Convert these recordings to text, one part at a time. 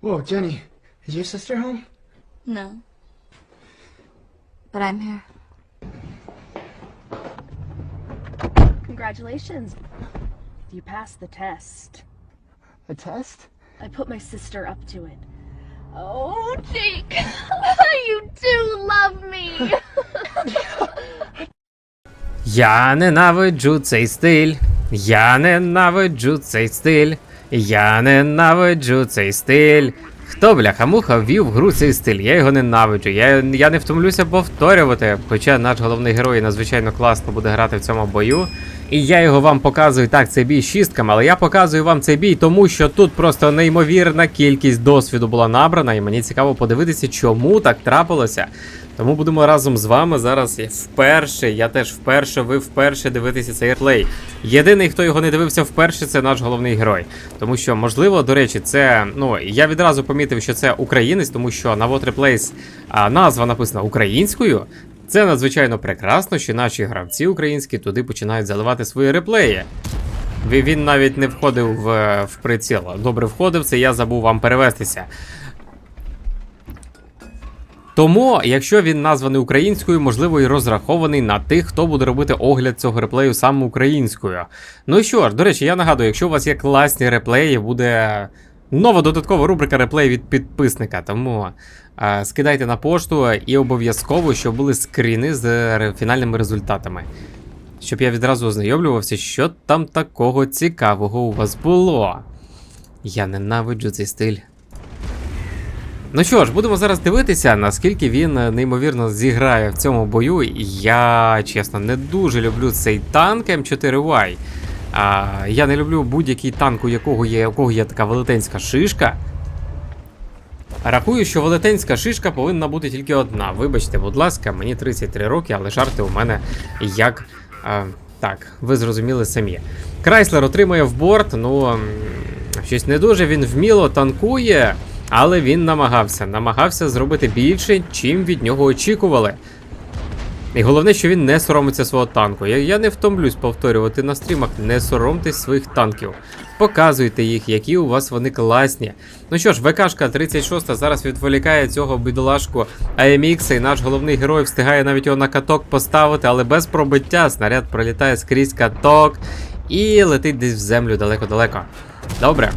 Whoa, Jenny, is your sister home? No. But I'm here. Congratulations. You passed the test. A test? I put my sister up to it. Oh, Jake, you do love me. Я ненавиджу цей стиль. Я ненавиджу цей стиль. Я ненавиджу цей стиль. Хто бляха-муха ввів гру цей стиль? Я його ненавиджу. Я, я не втомлюся повторювати. Хоча наш головний герой надзвичайно класно буде грати в цьому бою. І я його вам показую так, цей бій шістками, але я показую вам цей бій, тому що тут просто неймовірна кількість досвіду була набрана, і мені цікаво подивитися, чому так трапилося. Тому будемо разом з вами зараз вперше, я теж вперше, ви вперше дивитеся цей реплей. Єдиний, хто його не дивився вперше, це наш головний герой. Тому що, можливо, до речі, це. Ну, я відразу помітив, що це українець, тому що на What Replays а, назва написана українською. Це надзвичайно прекрасно, що наші гравці українські туди починають заливати свої реплеї. Він навіть не входив в, в приціл. Добре входив, це я забув вам перевестися. Тому, якщо він названий українською, можливо, і розрахований на тих, хто буде робити огляд цього реплею саме українською. Ну що ж, до речі, я нагадую, якщо у вас є класні реплеї, буде нова додаткова рубрика реплей від підписника. Тому е, скидайте на пошту і обов'язково, щоб були скріни з фінальними результатами. Щоб я відразу ознайомлювався, що там такого цікавого у вас було. Я ненавиджу цей стиль. Ну що ж, будемо зараз дивитися, наскільки він е, неймовірно зіграє в цьому бою. Я, чесно, не дуже люблю цей танк М4Y. А, я не люблю будь-який танк, у якого є, у кого є така велетенська шишка. Рахую, що велетенська шишка повинна бути тільки одна. Вибачте, будь ласка, мені 33 роки, але жарти у мене як. А, так, ви зрозуміли самі. Крайслер отримує в борт, ну щось не дуже він вміло танкує, але він намагався. Намагався зробити більше, чим від нього очікували. І головне, що він не соромиться свого танку. Я, я не втомлюсь повторювати на стрімах, не соромтесь своїх танків. Показуйте їх, які у вас вони класні. Ну що ж, ВКшка 36 зараз відволікає цього бідолашку AMX, і наш головний герой встигає навіть його на каток поставити, але без пробиття снаряд пролітає скрізь каток і летить десь в землю далеко-далеко. Добре,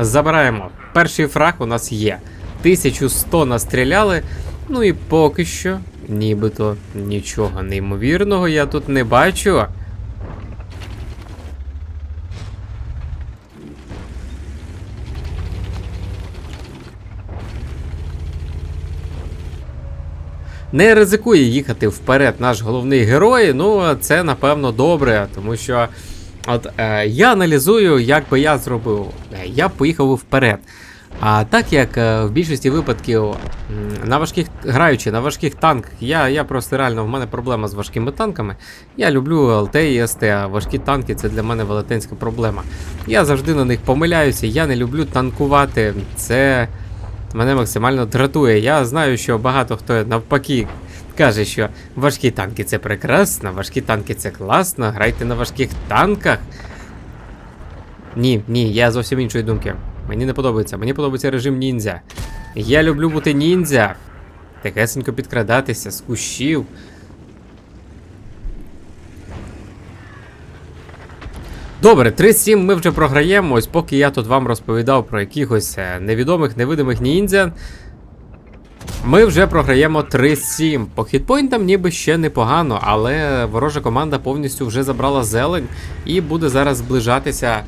забираємо. Перший фраг у нас є. 1100 настріляли. Ну і поки що, нібито нічого неймовірного я тут не бачу. Не ризикує їхати вперед наш головний герой. Ну, це напевно добре, тому що от е, я аналізую, як би я зробив. Е, Я б поїхав вперед. А так як е, в більшості випадків на важких граючи на важких танках, я, я просто реально в мене проблема з важкими танками. Я люблю ЛТ і СТ, а важкі танки це для мене велетенська проблема. Я завжди на них помиляюся, я не люблю танкувати. Це мене максимально дратує. Я знаю, що багато хто навпаки каже, що важкі танки це прекрасно, важкі танки це класно, грайте на важких танках. Ні, ні, я зовсім іншої думки. Мені не подобається. Мені подобається режим ніндзя. Я люблю бути ніндзя. Тихесенько підкрадатися з кущів. Добре, 3-7 ми вже програємо. Ось поки я тут вам розповідав про якихось е, невідомих, невидимих ніндзя. Ми вже програємо 3-7. По хітпойнтам ніби ще непогано, але ворожа команда повністю вже забрала зелень і буде зараз зближатися,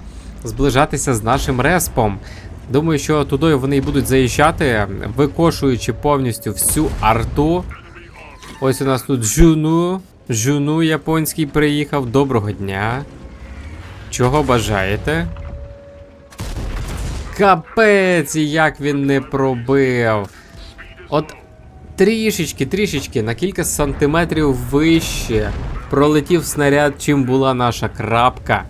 зближатися з нашим респом. Думаю, що туди вони і будуть заїжджати, викошуючи повністю всю арту. Ось у нас тут Жуну. Жуну японський приїхав. Доброго дня. Чого бажаєте? Капець, як він не пробив. От трішечки, трішечки, на кілька сантиметрів вище пролетів снаряд, чим була наша крапка.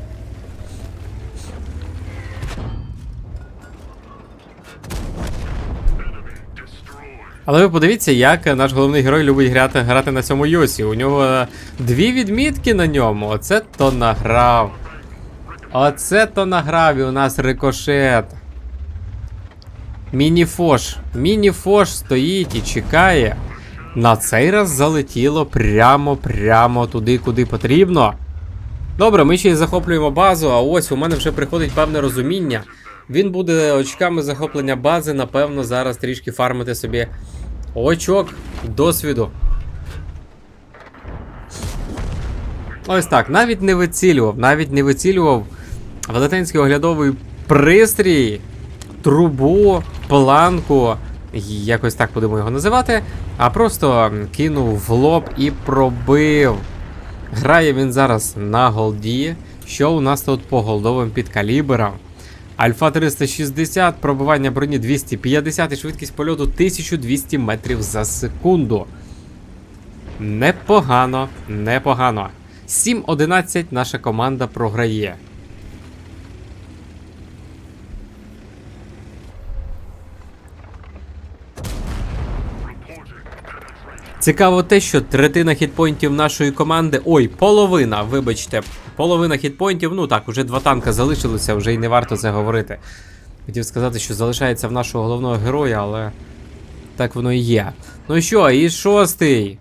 Але ви подивіться, як наш головний герой любить грати, грати на цьому Йосі. У нього дві відмітки на ньому. Оце то награв. Оце то награв і у нас рикошет. Мініфош. Мініфош стоїть і чекає. На цей раз залетіло прямо, прямо туди, куди потрібно. Добре, ми ще й захоплюємо базу, а ось у мене вже приходить певне розуміння. Він буде очками захоплення бази, напевно, зараз трішки фармити собі очок досвіду. Ось так, навіть не вицілював, навіть не вицілював велетенський оглядовий пристрій, трубу, планку, якось так будемо його називати, а просто кинув в лоб і пробив. Грає він зараз на голді. Що у нас тут по голдовим підкаліберам? Альфа 360, пробивання броні 250 і швидкість польоту 1200 метрів за секунду. Непогано, непогано. 7-11 наша команда програє. Цікаво те, що третина хітпойнтів нашої команди. Ой, половина, вибачте, половина хітпойнтів, ну так, уже два танка залишилося, вже й не варто це говорити. Хотів сказати, що залишається в нашого головного героя, але так воно і є. Ну що, і шостий.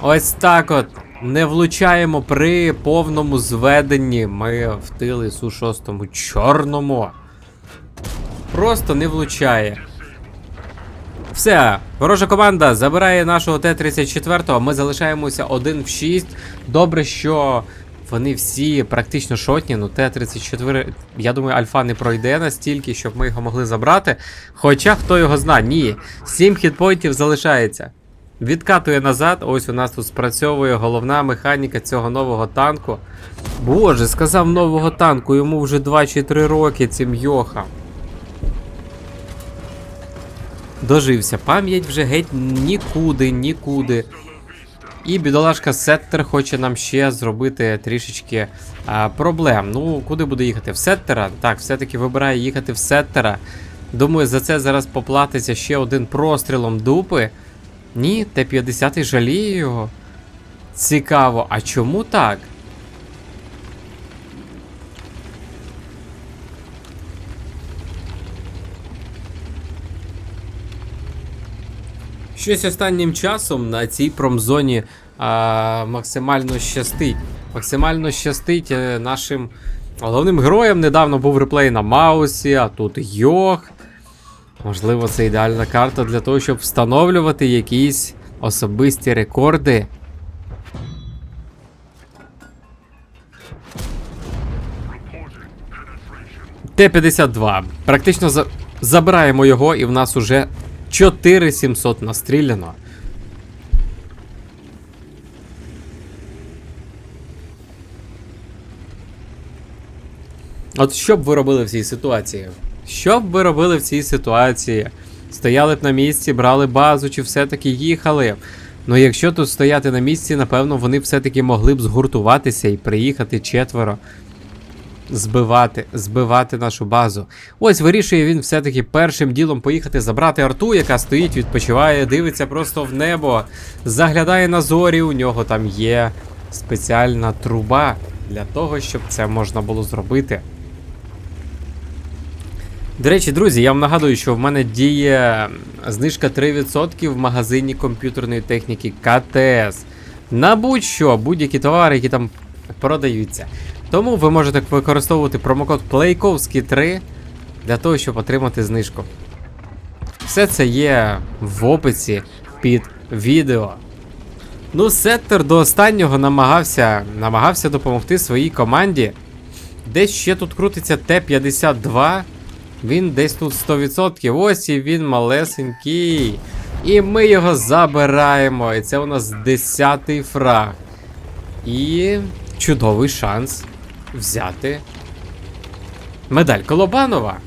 Ось так от. Не влучаємо при повному зведенні. Ми в тили Су-6 чорному. Просто не влучає. Все, ворожа команда забирає нашого Т-34, ми залишаємося 1 в 6. Добре, що вони всі практично шотні. Ну, Т-34, я думаю, Альфа не пройде настільки, щоб ми його могли забрати. Хоча хто його зна, ні. 7 хітпоінтів залишається. Відкатує назад. Ось у нас тут спрацьовує головна механіка цього нового танку. Боже, сказав нового танку, йому вже 2 чи 3 роки цим йохам. Дожився. Пам'ять вже геть нікуди, нікуди. І бідолашка Сеттер хоче нам ще зробити трішечки а, проблем. Ну, куди буде їхати? В Сеттера? Так, все-таки вибирає їхати в Сеттера. Думаю, за це зараз поплатиться ще один прострілом дупи. Ні, Т-50 жаліє його. Цікаво, а чому так? Щось останнім часом на цій промзоні а, максимально щастить. Максимально щастить е, нашим головним героям. Недавно був реплей на Маусі, а тут Йох. Можливо, це ідеальна карта для того, щоб встановлювати якісь особисті рекорди. Т-52. Практично за... забираємо його, і в нас уже 4700 настріляно. От що б ви робили в цій ситуації? Що б ви робили в цій ситуації? Стояли б на місці, брали базу, чи все-таки їхали? Ну, якщо тут стояти на місці, напевно, вони все-таки могли б згуртуватися і приїхати четверо. Збивати, збивати нашу базу. Ось вирішує він все-таки першим ділом поїхати забрати арту, яка стоїть, відпочиває, дивиться просто в небо, заглядає на зорі. У нього там є спеціальна труба для того, щоб це можна було зробити. До речі, друзі, я вам нагадую, що в мене діє знижка 3% в магазині комп'ютерної техніки КТС. На будь-що, будь-які товари, які там продаються. Тому ви можете використовувати промокод PLAYKOWSKI3 для того, щоб отримати знижку. Все це є в описі під відео. Ну, Сеттер до останнього намагався, намагався допомогти своїй команді. Десь ще тут крутиться Т-52. Він десь тут 100%. Ось і він малесенький. І ми його забираємо. І це у нас 10-й фраг. І чудовий шанс взяти медаль Колобанова.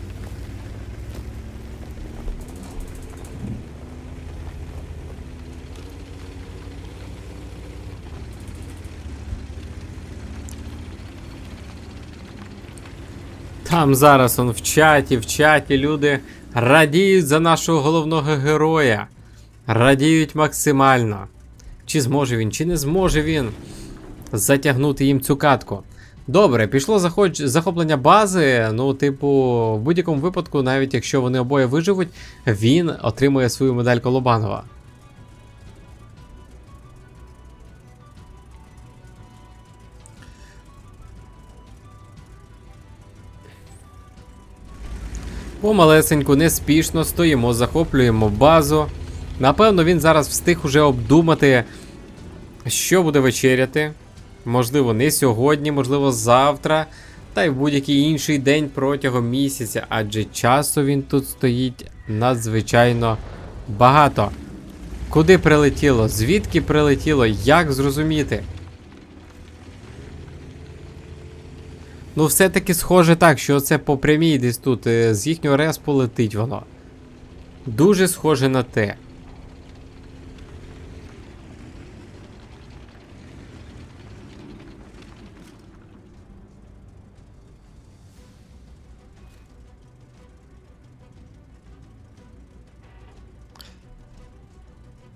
Там зараз он в чаті, в чаті люди радіють за нашого головного героя. Радіють максимально. Чи зможе він, чи не зможе він затягнути їм цю катку. Добре, пішло заходж... захоплення бази. Ну, типу, в будь-якому випадку, навіть якщо вони обоє виживуть, він отримує свою медаль Колобанова. Помалесеньку, неспішно стоїмо, захоплюємо базу. Напевно, він зараз встиг уже обдумати, що буде вечеряти. Можливо, не сьогодні, можливо, завтра, та й в будь-який інший день протягом місяця, адже часу він тут стоїть надзвичайно багато. Куди прилетіло? Звідки прилетіло? Як зрозуміти? Ну, все-таки схоже так, що це по прямій десь тут, е, з їхнього респу летить воно. Дуже схоже на те.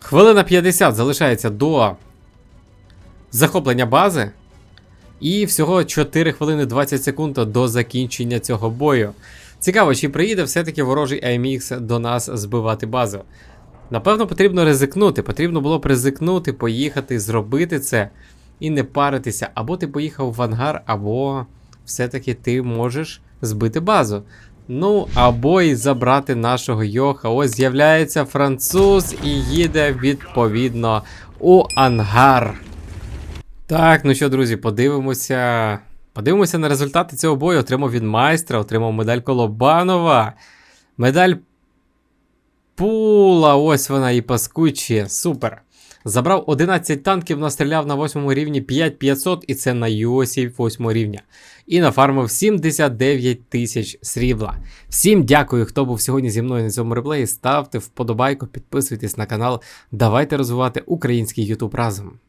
Хвилина 50 залишається до захоплення бази. І всього 4 хвилини 20 секунд до закінчення цього бою. Цікаво, чи приїде все-таки ворожий AMX до нас збивати базу. Напевно, потрібно ризикнути. Потрібно було б ризикнути, поїхати, зробити це і не паритися. Або ти поїхав в ангар, або все-таки ти можеш збити базу. Ну, або і забрати нашого Йоха. Ось з'являється француз і їде відповідно у ангар. Так, ну що, друзі, подивимося. Подивимося на результати цього бою. Отримав від майстра, отримав медаль Колобанова. Медаль Пула, ось вона і паскуче. Супер. Забрав 11 танків, настріляв на 8 рівні 5500, і це на Йосі 8 рівня. І нафармив 79 тисяч срібла. Всім дякую, хто був сьогодні зі мною на цьому реплеї. Ставте вподобайку, підписуйтесь на канал. Давайте розвивати український YouTube разом.